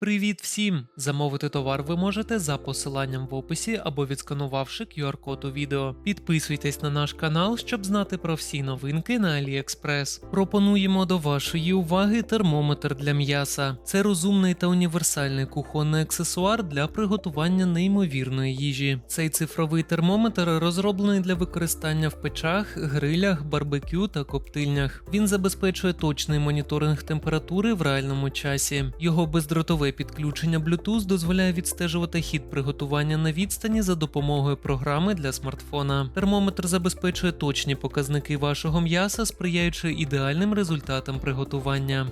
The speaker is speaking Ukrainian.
Привіт всім! Замовити товар ви можете за посиланням в описі або відсканувавши QR-код у відео. Підписуйтесь на наш канал, щоб знати про всі новинки на AliExpress. Пропонуємо до вашої уваги термометр для м'яса. Це розумний та універсальний кухонний аксесуар для приготування неймовірної їжі. Цей цифровий термометр розроблений для використання в печах, грилях, барбекю та коптильнях. Він забезпечує точний моніторинг температури в реальному часі. Його бездротове підключення Bluetooth дозволяє відстежувати хід приготування на відстані за допомогою програми для смартфона. Термометр забезпечує точні показники вашого м'яса, сприяючи ідеальним результатам приготування.